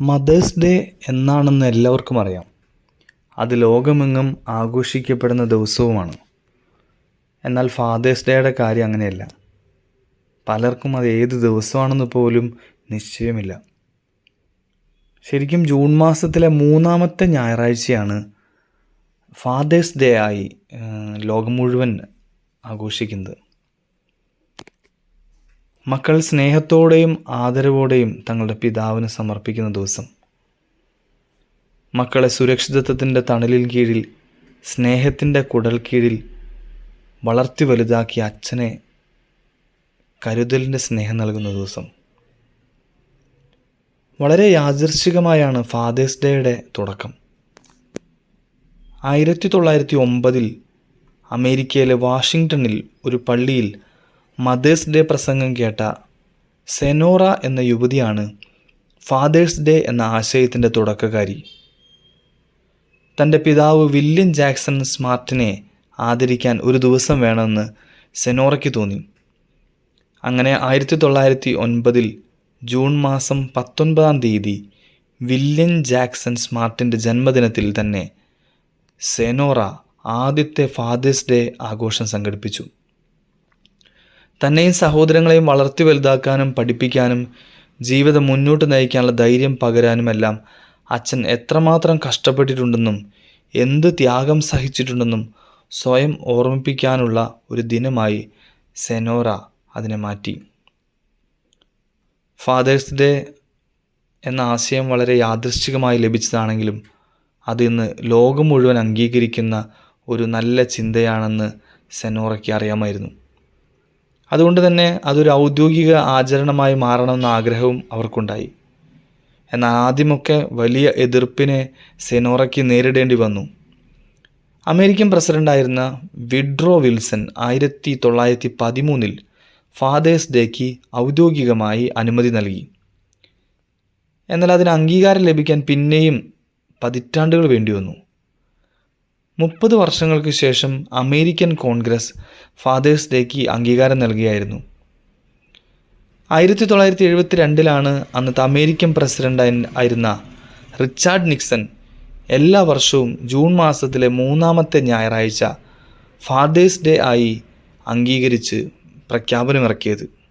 Mothers day എന്നാണെന്ന് എല്ലാവർക്കും അറിയാം. അത് ലോകമെങ്ങും ആഘോഷിക്കപ്പെടുന്ന ദിവസവുമാണ്. എന്നാൽ ഫാദേഴ്സ് ഡേയുടെ കാര്യം അങ്ങനെയല്ല. പലർക്കും അത് ഏത് ദിവസമാണെന്ന് പോലും നിശ്ചയമില്ല. ശരിക്കും ജൂൺ മാസത്തിലെ മൂന്നാമത്തെ ഞായറാഴ്ചയാണ് ഫാദേഴ്സ് ഡേ ആയി ലോകം മുഴുവൻ ആഘോഷിക്കുന്നത്. മക്കൾ സ്നേഹത്തോടെയും ആദരവോടെയും തങ്ങളുടെ പിതാവിന് സമർപ്പിക്കുന്ന ദിവസം. മക്കളെ സുരക്ഷിതത്വത്തിന്റെ തണലിൽ കീഴിൽ സ്നേഹത്തിന്റെ കുടൽ കീഴിൽ വളർത്തി വലുതാക്കിയ അച്ഛനെ കരുതലിന്റെ സ്നേഹം നൽകുന്ന ദിവസം. വളരെ യാദൃശ്ചികമായാണ് ഫാദേഴ്സ് ഡേയുടെ തുടക്കം. ആയിരത്തി തൊള്ളായിരത്തി ഒമ്പതിൽ അമേരിക്കയിലെ വാഷിങ്ടണിൽ ഒരു പള്ളിയിൽ മദേഴ്സ് ഡേ പ്രസംഗം കേട്ട സെനോറ എന്ന യുവതിയാണ് ഫാദേഴ്സ് ഡേ എന്ന ആശയത്തിന്റെ തുടക്കക്കാരി. തന്റെ പിതാവ് വില്യം ജാക്സൺ സ്മാർട്ടിനെ ആദരിക്കാൻ ഒരു ദിവസം വേണമെന്ന് സെനോറയ്ക്ക് തോന്നി. അങ്ങനെ ആയിരത്തി തൊള്ളായിരത്തി ഒൻപതിൽ ജൂൺ മാസം പത്തൊൻപതാം തീയതി വില്യം ജാക്സൺ സ്മാർട്ടിന്റെ ജന്മദിനത്തിൽ തന്നെ സെനോറ ആദ്യത്തെ ഫാദേഴ്സ് ഡേ ആഘോഷം സംഘടിപ്പിച്ചു. തന്നെയും സഹോദരങ്ങളെയും വളർത്തി വലുതാക്കാനും പഠിപ്പിക്കാനും ജീവിതം മുന്നോട്ട് നയിക്കാനുള്ള ധൈര്യം പകരാനുമെല്ലാം അച്ഛൻ എത്രമാത്രം കഷ്ടപ്പെട്ടിട്ടുണ്ടെന്നും എന്ത് ത്യാഗം സഹിച്ചിട്ടുണ്ടെന്നും സ്വയം ഓർമ്മിപ്പിക്കാനുള്ള ഒരു ദിനമായി സെനോറ അതിനെ മാറ്റി. ഫാദേഴ്സ് ഡേ എന്ന ആശയം വളരെ യാദൃശ്ചികമായി ലഭിച്ചതാണെങ്കിലും അത് ഇന്ന് ലോകം മുഴുവൻ അംഗീകരിക്കുന്ന ഒരു നല്ല ചിന്തയാണെന്ന് സെനോറയ്ക്ക് അറിയാമായിരുന്നു. അതുകൊണ്ട് തന്നെ അതൊരു ഔദ്യോഗിക ആചരണമായി മാറണമെന്ന ആഗ്രഹവും അവർക്കുണ്ടായി. എന്നാൽ ആദ്യമൊക്കെ വലിയ എതിർപ്പിനെ സെനോറയ്ക്ക് നേരിടേണ്ടി വന്നു. അമേരിക്കൻ പ്രസിഡന്റായിരുന്ന വിഡ്രോ വിൽസൺ ആയിരത്തി തൊള്ളായിരത്തി പതിമൂന്നിൽ ഫാദേഴ്സ് ഡേക്ക് ഔദ്യോഗികമായി അനുമതി നൽകി. എന്നാൽ അതിന് അംഗീകാരം ലഭിക്കാൻ പിന്നെയും പതിറ്റാണ്ടുകൾ വേണ്ടി വന്നു മുപ്പത് വർഷങ്ങൾക്ക് ശേഷം അമേരിക്കൻ കോൺഗ്രസ് ഫാദേഴ്സ് ഡേക്ക് അംഗീകാരം നൽകിയായിരുന്നു. ആയിരത്തി തൊള്ളായിരത്തി എഴുപത്തി രണ്ടിലാണ് അന്നത്തെ അമേരിക്കൻ പ്രസിഡന്റ് ആയിരുന്ന റിച്ചാർഡ് നിക്സൺ എല്ലാ വർഷവും ജൂൺ മാസത്തിലെ മൂന്നാമത്തെ ഞായറാഴ്ച ഫാദേഴ്സ് ഡേ ആയി അംഗീകരിച്ച് പ്രഖ്യാപനമിറക്കിയത്.